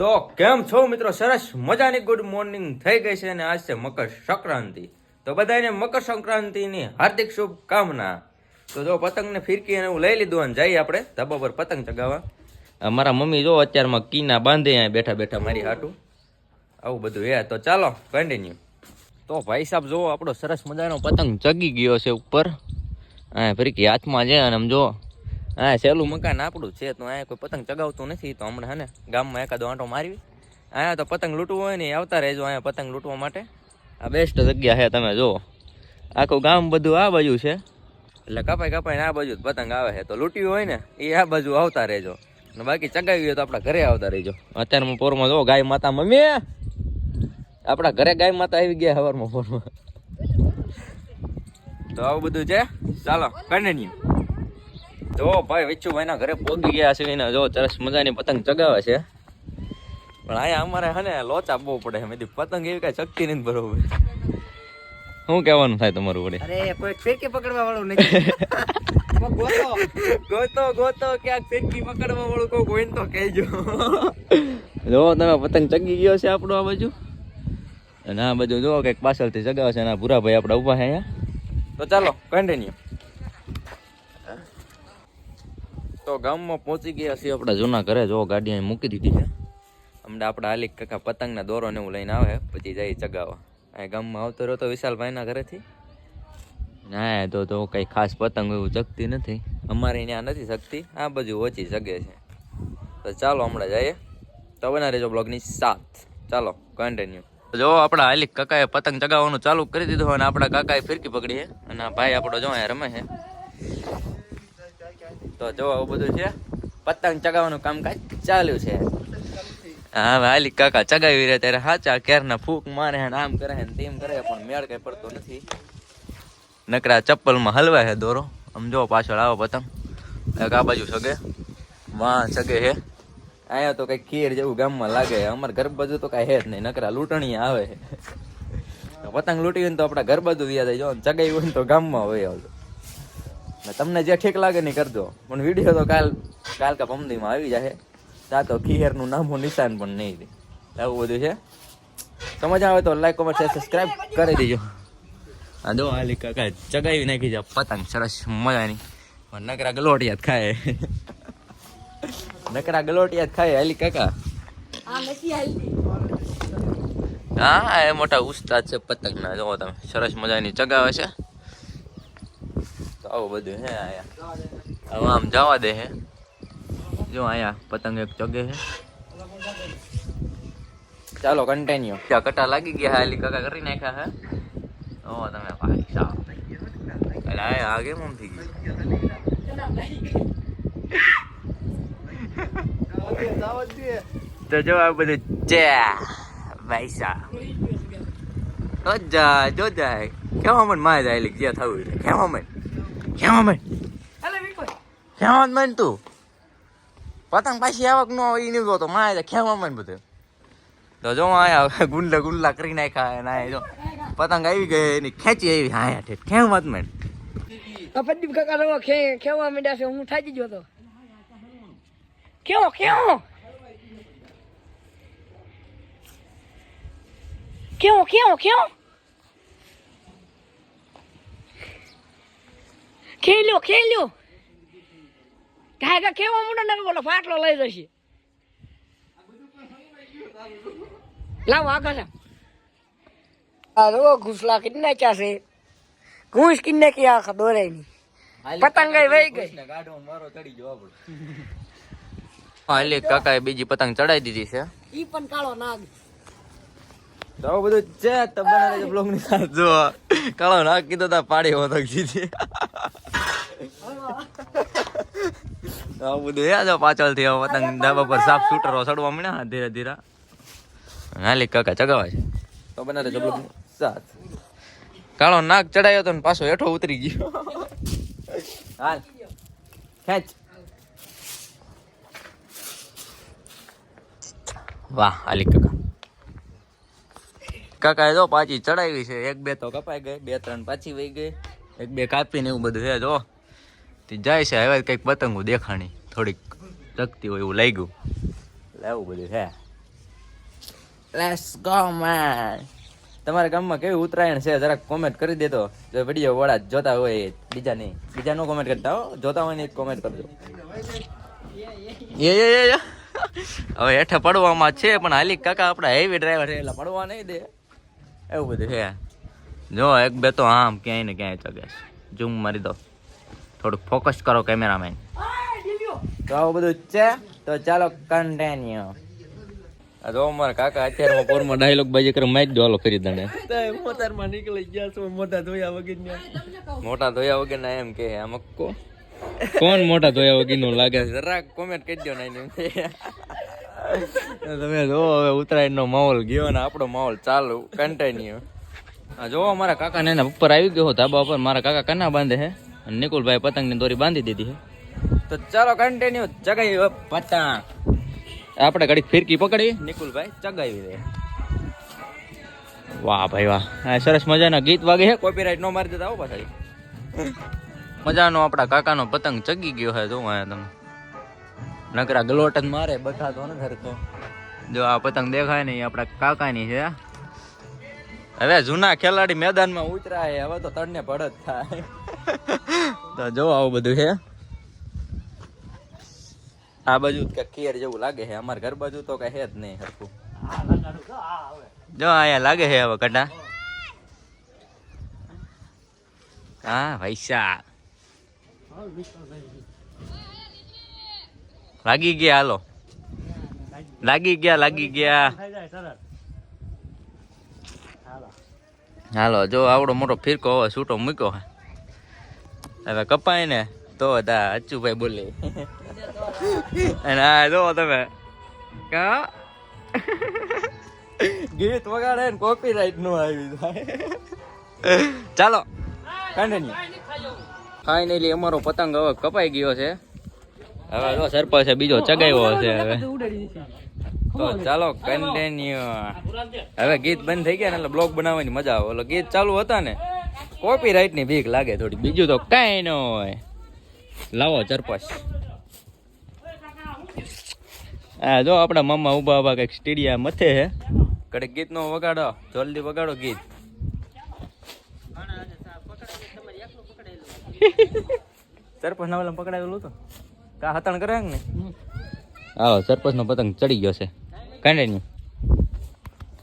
તો કેમ છો મિત્રો? સરસ મજાની ગુડ મોર્નિંગ થઈ ગઈ છે અને આજ છે મકર સંક્રાંતિ. તો બધાને મકર સંક્રાંતિની હાર્દિક શુભકામના. તો જો પતંગને ફિરકી અને એવું લઈ લીધું અને જઈએ આપણે ધાબા પર પતંગ ચગાવવા. મારા મમ્મી જો અત્યારમાં કીના બાંધે અહીંયા બેઠા બેઠા મારી હાટું. આવું બધું હે. તો ચાલો કન્ટિન્યુ તો ભાઈ સાહેબ જુઓ આપણો સરસ મજાનો પતંગ ચગી ગયો છે ઉપર. હા ફિરકી હાથમાં છે અને આમ જો હા, સહેલું મકાન આપણું છે, તો અહીંયા કોઈ પતંગ ચગાવતું નથી, તો હમણાં હે ને ગામમાં એકાદો આંટો મારવી અહીંયા તો પતંગ લૂંટવું હોય ને આવતા રહેજો અહીંયા પતંગ લૂંટવા માટે. આ બેસ્ટ જગ્યા છે, તમે જુઓ. આખું ગામ બધું આ બાજુ છે. એટલે કપાઈ કપાઈને આ બાજુ પતંગ આવે છે, તો લૂંટ્યું હોય ને એ આ બાજુ આવતા રહેજો. ને બાકી ચગાવી હોય તો આપણા ઘરે આવતા રહેજો. અત્યારમાં પોરમાં જો ગાય માતા મમ્મી! આપણા ઘરે ગાય માતા આવી ગયા સવારમાં પોરમાં. તો આવું બધું છે? ચાલો કન્ટિન્યુ જો ભાઈ વિચ્છુભાઈના ઘરે પહોંચી ગયા છે એને જો સરસ મજાની પતંગ ચગાવે છે. પણ અહીંયા અમારે હે ને લોચા બહુ પડે મેં પતંગ એવી કાંઈ શક્તિ નથી બરોબર. શું કહેવાનું થાય તમારું વડે અરે કોઈ ફેંકી પકડવા વાળું નથી ગોતો. ગોતો ગોતો ક્યાંક ફેંકી પકડવા વાળું કોઈ કોઈને તો કહેજો. જો તમે પતંગ ચગી ગયો છે આપણો આ બાજુ? અને આ બાજુ જો કંઈક પાછળથી ચગાવે છે અને ભૂરાભાઈ આપણે ઊભા છે અહીંયા. તો ચાલો કન્ટિન્યુ તો ગામમાં પહોંચી ગયા છીએ આપણા જૂના ઘરે. જો ગાડી અહીં મૂકી દીધી છે. હમણાં આપણા આલિક કાકા પતંગના દોરો ને એવું લઈને આવે, પછી જાય ચગાવવા. અહીં ગામમાં આવતો રહ્યો વિશાલભાઈના ઘરેથી. ના તો તો કંઈ ખાસ પતંગ એવું ચગતી નથી. અમારે ત્યાં નથી શકતી આ બાજુ ઓછી જગે છે. તો ચાલો હમણાં જઈએ. તો બના જો બ્લોગની સાથ ચાલો કન્ટિન્યુ જો આપણા આલિક કાકાએ પતંગ ચગાવવાનું ચાલુ કરી દીધું અને આપણા કાકાએ ફિરકી પકડી છે. અને ભાઈ આપણો જો અહીંયા રમે છે. તો જો, આવું બધું છે. પતંગ ચગાવવાનું કામકાજ ચાલ્યું છે. હા હાલી કાકા ચગાવી રહ્યા ત્યારે હાચા કેરના ફૂક મારે ને આમ કરે ને તેમ કરે પણ મેળ કઈ પડતો નથી. નકરા ચપ્પલમાં હલવાય છે દોરો. આમ જો, પાછળ આવો પતંગ. આ બાજુ સગે. વાહ, સગે હે. અહીંયા તો કઈ ખીર જેવું ગામમાં લાગે અમારા ઘર બાજુ તો કઈ હે જ નહીં. નકરા લૂંટણી આવે પતંગ લૂંટી હોય તો આપણા ઘર બાજુ વ્યા જાય. જો ચગાવી હોય તો ગામમાં હોય. આવજો ને તમને જે ઠીક લાગે ને કરજો. પણ વીડિયો તો કાલ કાલ કા પમદીમાં આવી જાય ત્યાં તો ખીહેરનું નામું નિશાન પણ નહીં રહે એવું બધું છે. સમજ આવે તો લાઈક કોમેન્ટ શેર સબસ્ક્રાઇબ કરી દેજો. આ જો હાલી કાકા ચગાવી નાખી જા પતંગ સરસ મજાની. પણ નકરા ગલોટિયા જ ખાય. નકરા ગલોટિયા જ ખાય હાલી કાકા. હા એ મોટા ઉસ્તાદ છે પતંગના. જો તમે સરસ મજાની ચગાવે છે. આવું બધું હે આયા હવે આમ જવા દે હે જો આયા પતંગ એક ચગે છે ચાલો કન્ટિન્યુ ત્યાં કટા લાગી ગયા હાલી કાકા કરી નાખ્યા હે ઓ તમે ભાઈ સાહેબ એટલે આ આગે મમ થઈ ગયું તો જો આ બધું છે ભાઈ સાહેબ તો જા જો જાય કેવા મનમાં જાય લીક જે થવું છે કેવા મન કેવા મન? કેવા મન તું? પતંગ પાછી આવક નો હોય નહીં તો માં કેવા મન બધું. તો જો આયા ગુંડલા ગુંડલા કરી નાખ્યા ના જો પતંગ આવી ગઈ એની ખેંચી આવી. હા યાર ઠેઠ કેમ મત મન. પ્રદીપ કાકા રવા ખે ખેવા માંડ્યા છે હું થાજી ગયો તો. કેવો કેવો કેવો કેવો કેવો ખેલ્યો ખેલ્યો. કાકા કેવા મોટો ને બોલો ફાટલો લઈ જશે. લાવો આગળ લાવ. આ રો ઘૂસલા કિન્ને ક્યાં છે? ઘૂસ કિન્ને કે આખા દોરાયની પતંગ ગઈ વહી ગઈ. હાલી કાકાએ બીજી પતંગ ચડાઈ દીધી છે. ઈ પણ કાળો નાગ. તો બધું છે તો બનાવે બ્લોગની સાથ. જો કાળો નાક કીધો તા પાડી હોતો કીધી આ બધું હે જો પાછળથી આવો પતંગ ધાબા પર સાફ શૂટરો ચડવા મળ્યા ધીરે ધીરે. નાલી કાકા ચગાવા છે. તો બનાવે બ્લોગ સાથ. કાળો નાક ચડાયો તો ને પાછો હેઠો ઉતરી ગયો. હાલ. ખેંચ. વાહ આલી કાકા. કાકાએ જો પાછી ચડાવી છે. એક બે તો કપાઈ ગઈ, બે ત્રણ પાછી વહી ગઈ. એક બે કાપીને એવું બધું છે, જો. તે જાય છે, હવે કંઈક પતંગો દેખાણી. થોડીક ચકતી હોય એવું લાગ્યું. એવું બધું છે. લેટ્સ ગો મેન તમારા ગામમાં કેવી ઉત્તરાયણ છે? જરાક કોમેન્ટ કરી દેતો જો વીડિયો વડા જોતા હોય બીજા નહીં બીજા નો કોમેન્ટ કરતા હો. જોતા હોય ને કોમેન્ટ કરજો. એ એ એ એ. હવે હેઠે પડવામાં છે, પણ હાલી કાકા આપણા હેવી ડ્રાઈવર છે, એટલે પડવા નહીં દે. એવું બધું છે. જો એક બે તો આમ ક્યાંય ને ક્યાંય ચગે ઝૂમ મારી દો. થોડુંક ફોકસ કરો કેમેરામેન તો આવું બધું છે. તો ચાલો કન્ટિન્યુ આ જો અમારા કાકા અત્યારમાં પોરમાં ડાયલોગ બાજી મારી દો ડોલો કરી દણે મોતરમાં નીકળી ગયા છો મોટા ધોયા વગર મોટા ધોયા વગર ના એમ કે આ કો કોણ મોટા ધોયા વગરનું લાગે જરાક કોમેન્ટ કરી દો ને તમે જો હવે ઉત્તરાયણ નો માહોલ ગયો ને આપણો માહોલ ચાલુ કન્ટિન્યુ આ જો મારા કાકા ને ઉપર આવી ગયો ધાબા ઉપર. મારા કાકા કના બાંધે છે અને નિકુલભાઈ પતંગની દોરી બાંધી દીધી છે તો ચાલો કન્ટિન્યુ ચગાવી પતંગ. આપણે ઘડી ફિરકી પકડી. નિકુલભાઈ ચગાવી દે. વાહ ભાઈ વાહ. સરસ મજાના ગીત વાગે છે કોપીરાઈટ નો મારી દેતા આવો પાછા. મજાનો આપણા કાકાનો પતંગ ચગી ગયો છે જો આયા તમે. નકરા ગલોટ જ મારે બતાતો ને ધરતો જો આ પતંગ દેખાય ને આપણા આપણા કાકાની છે. હવે જૂના ખેલાડી મેદાનમાં ઉતરાય હવે તો તડને પડત થાય. તો જો આવું બધું છે. આ બાજુ કે કેર જેવું લાગે છે. અમારા ઘર બાજુ તો કઈ છે જ નહીં હરખું. જો અહીંયા લાગે છે હવે કટા. હા પૈસા લાગી ગયા, હાલો. લાગી ગયા લાગી ગયા. હાલો, જો આવડો મોટો ફિરકો હવે છૂટો મૂક્યો હવે કપાય ને, તો તા અચ્ચુભાઈ બોલે. અને આ જો તમે, કા? ગીત વગાડે ને કોપીરાઈટનું આવી જાય. ચાલો કન્ટિન્યુ ફાઇનલી અમારો પતંગ હવે કપાઈ ગયો છે. હવે જો છે બીજો ચગાવ્યો છે હવે. તો ચાલો કન્ટિન્યુ હવે ગીત બંધ થઈ ગયા ને એટલે બ્લોગ બનાવવાની મજા આવે. એટલે ગીત ચાલુ હતા ને કોપીરાઈટની ભીખ લાગે થોડી. બીજું તો કાંઈ ન હોય. લાવો ચરપસ હા જો આપણા મમ્મા ઊભા ઊભા કંઈક સ્ટેડિયમ મથે છે કડક ગીત નો વગાડો જલ્દી વગાડો ગીત. સરપંચ ના પકડાયેલું. તો કા હતણ કરે ને આવો સરપંચ નો પતંગ ચડી ગયો છે. કન્ટિન્યુ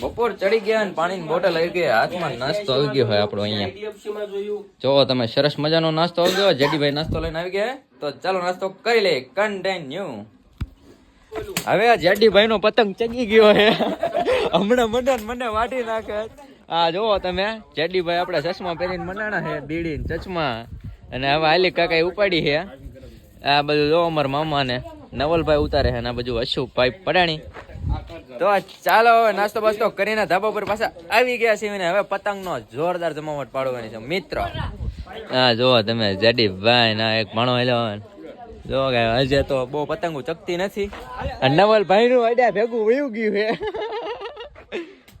બપોર ચડી ગયા ને પાણીની બોટલ આવી ગઈ. હાથમાં નાસ્તો આવી ગયો હોય આપણો અહીંયા. જો તમે સરસ મજાનો નાસ્તો આવી ગયો જેડીભાઈ નાસ્તો લઈને આવી ગયા તો ચાલો નાસ્તો કરી લે કન્ટિન્યુ હવે આ જેડીભાઈ નો પતંગ ચગી ગયો હે. હમણાં મને મને વાટી નાખે. આ જોવો તમે જેડીભાઈ આપણે ચશ્મા પહેરીને મનાણા હે બીડી ને ચશ્મા. અને હવે આલી કાકા ઉપાડી છે આ બધું જો અમારા મામા ને નવલભાઈ ઉતારે છે ને આ બધું અશુભાઈ પડાણી. તો ચાલો હવે નાસ્તો બાસ્તો કરીને ધાબા પર પાછા આવી ગયા છે ને હવે પતંગનો જોરદાર જમાવટ પાડવાની છે. મિત્ર હા જો તમે, જડીભાઈ ના એક માણો હેલો જો કે હજે તો બહુ પતંગો ચકતી નથી. નવલભાઈ નું અડ્યા ભેગું વયું ગયું છે.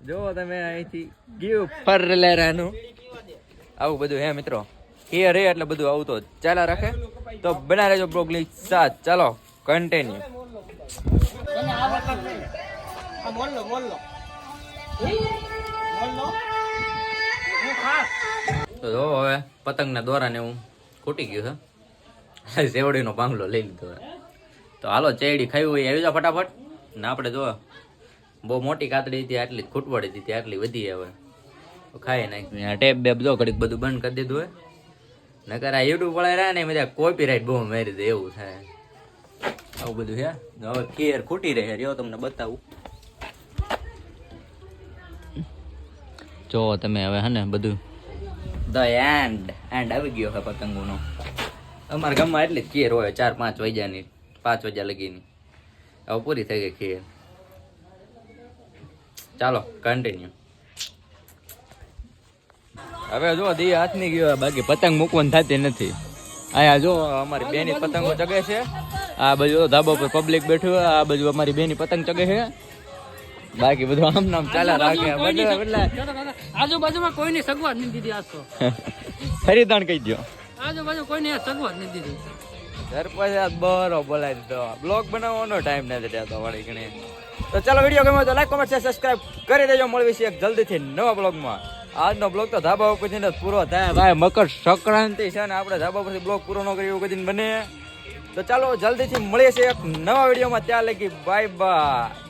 જો તમે અહીંથી ગયું ફરલેરાનું. આવું બધું હે મિત્રો. હિયર રે એટલે બધું આવતો ચાલા રાખે? તો બના રહેજો બ્રોકલી સાત ચાલો કન્ટિન્યુ તો જો હવે પતંગના દોરાને હું ખૂટી ગયું છે. સેવડીનો બાંગલો લઈ લીધો હવે તો હાલો ચેડી ખાવી હોય, આવી જાઓ ફટાફટ. ને આપણે જો, બહુ મોટી કાતડી હતી, આટલી જ ખૂટવાડી હતી આટલી વધી હવે. ખાઈ નાખી. ટેપ બેપ જો ઘડીક બધું બંધ કરી દીધું હોય. નકર આ યુટ્યુબ વાળા રહ્યા ને બધા કોપીરાઈટ બહુ મારી દે એવું થાય. આવું બધું છે? હવે કેર ખૂટી રહે રહ્યો તમને બતાવું. જો તમે હવે હે ને બધું ધ એન્ડ એન્ડ આવી ગયો છે પતંગોનો. અમારા ગામમાં એટલી જ કેર હોય ચાર પાંચ વાગ્યાની પાંચ વાગ્યા લગીની. હવે પૂરી થઈ ગઈ કેર. ચાલો કન્ટિન્યુ હવે જો દી હાથની ગયો બાકી પતંગ મૂકવાની થતી નથી. અહીંયા જો અમારી બેની પતંગો ચગે છે. આ બાજુ ધાબા પર પબ્લિક બેઠું આ બાજુ અમારી બેની પતંગ ચગે છે. બાકી બધું આમ નામ ચાલા રાખે. આજુબાજુમાં કોઈની સગવડ નથી દીધી આજ તો. ખરીદાણ કહી દો આજુબાજુ કોઈને સગવડ નથી દીધી. સરપંચ આ બરો બોલાય દીધો. બ્લોગ બનાવવાનો ટાઈમ નથી રહેતો વળી ઘણી. તો ચાલો વીડિયો ગમ્યો તો લાઈક કોમેન્ટ શેર સબસ્ક્રાઇબ કરી દેજો. મળવી છે જલ્દીથી નવા બ્લોગમાં. આજનો બ્લોગ તો ધાબા ઉપરથી જ પૂરો થાય. ભાઈ, મકર સંક્રાંતિ છે ને આપણે ધાબા પરથી બ્લોગ પૂરો ન કરીએ એવું બને. તો ચાલો, જલ્દીથી મળીએ છીએ એક નવા વિડીયોમાં. ત્યાં લગી બાય બાય